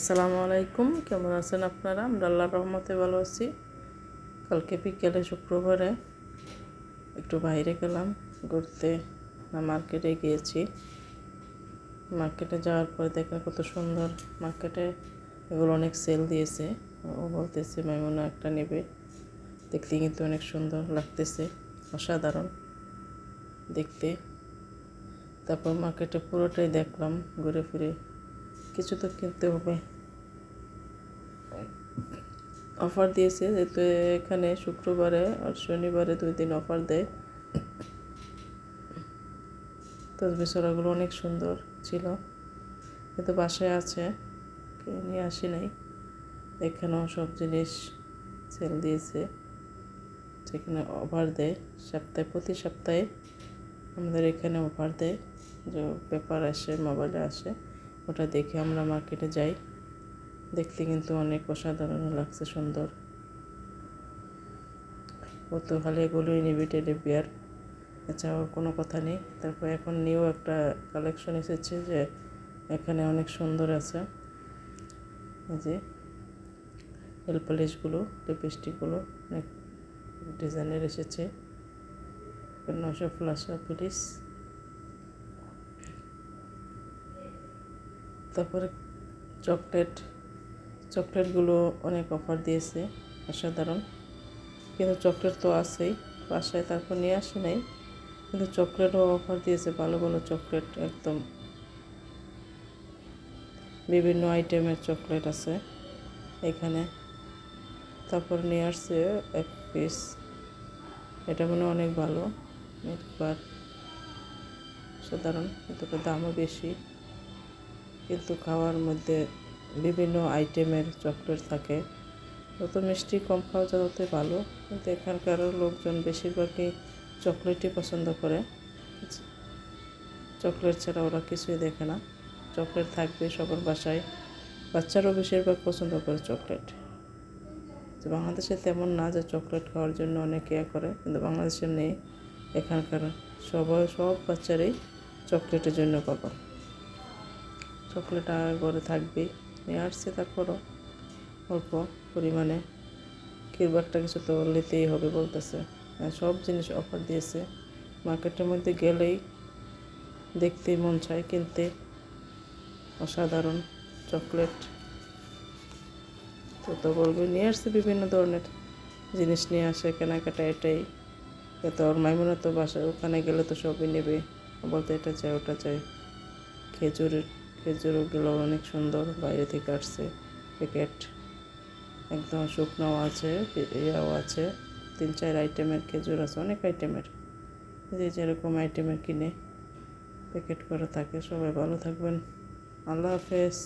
আসসালামু আলাইকুম। কেমন আছেন আপনারা? আমরা আল্লাহর রহমতে ভালো আছি। কালকে বিকেলে শুক্রবারে একটু বাইরে গেলাম, ঘুরতে। না, মার্কেটে গিয়েছি। মার্কেটে যাওয়ার পরে দেখেন কত সুন্দর মার্কেটে এগুলো অনেক সেল দিয়েছে। ও বলতেছে, মাইমুনা একটা নেবে। দেখতে কিন্তু অনেক সুন্দর লাগতেছে, অসাধারণ দেখতে। তারপর মার্কেটে পুরোটাই দেখলাম, ঘুরে ফিরে। কিছু তো কিনতে হবে। অফার দিয়েছে যেহেতু এখানে শুক্রবারে আর শনিবারে দুই দিন অফার দেয় তসবি ছড়াগুলো অনেক সুন্দর ছিল। কিন্তু বাসায় আছে নিয়ে আসি নাই। এখানেও সব জিনিস সেল দিয়েছে। সেখানে অফার দেয় সপ্তাহে, প্রতি সপ্তাহে আমাদের এখানে অফার দেয় যে পেপার আসে মোবাইলে আসে। ওটা দেখে আমরা মার্কেটে যাই। দেখতে কিন্তু অনেক অসাধারণ লাগছে সুন্দর। খালি এগুলোই নিবি বিয়ার এছাড়াও কোনো কথা নেই। তারপর এখন নিউ একটা কালেকশন এসেছে যে এখানে অনেক সুন্দর আছে। যে নেল পলিশগুলো লিপস্টিকগুলো অনেক ডিজাইনের এসেছে। নশো ফ্লাশা প্লিজ তারপরে চকলেট, চকলেটগুলো অনেক অফার দিয়েছে, অসাধারণ। কিন্তু চকলেট তো আছেই, বাসায় তারপর নিয়ে আসি নাই। কিন্তু চকলেটও অফার দিয়েছে, ভালো ভালো চকলেট একদম। বিভিন্ন আইটেমের চকলেট আছে এখানে। তারপর নিয়ে আসছে এক পিস এটা মনে অনেক ভালো, মিল্ক বার। সাধারণ এতটা দামও বেশি। কিন্তু খাওয়ার মধ্যে বিভিন্ন আইটেমের চকলেট থাকে। যত মিষ্টি, কম খাওয়া যায় ততই ভালো। কিন্তু এখানকার লোকজন বেশিরভাগই চকলেটই পছন্দ করে। চকলেট ছাড়া ওরা কিছুই দেখে না। চকলেট থাকবে সবার বাসায়। বাচ্চারাও বেশিরভাগ পছন্দ করে চকলেট। তো বাংলাদেশে তেমন না যে চকলেট খাওয়ার জন্য অনেকে ইয়ে করে। কিন্তু বাংলাদেশে নেই। এখানকার সবাই, সব বাচ্চারাই চকলেটের জন্য পাগল। চকলেট আর ঘরে থাকবেই নিয়ে আসছে তারপরও অল্প পরিমাণে। কেউ একটা কিছু তো নিতেই হবে বলতেছে। সব জিনিস অফার দিয়েছে। মার্কেটের মধ্যে গেলেই দেখতে মন চায় কিনতে। অসাধারণ চকলেট। তো তো বলবে, নিয়ে আসছে বিভিন্ন ধরনের জিনিস নিয়ে আসে, কেনাকাটা এটাই। তো ওর মাইমুনা তো বাসায়, ওখানে গেলে তো সবই নেবে। বলতে এটা চাই ওটা চাই খেজুরের খেজুরগুলো অনেক সুন্দর বাইরে থেকে আসছে। প্যাকেট একদম শুকনোও আছে, ইয়াও আছে। তিন, চার আইটেমের খেজুর আছে, অনেক আইটেমের যে যেরকম আইটেমের কিনে প্যাকেট করে থাকে। সবাই ভালো থাকবেন। আল্লাহ হাফেজ।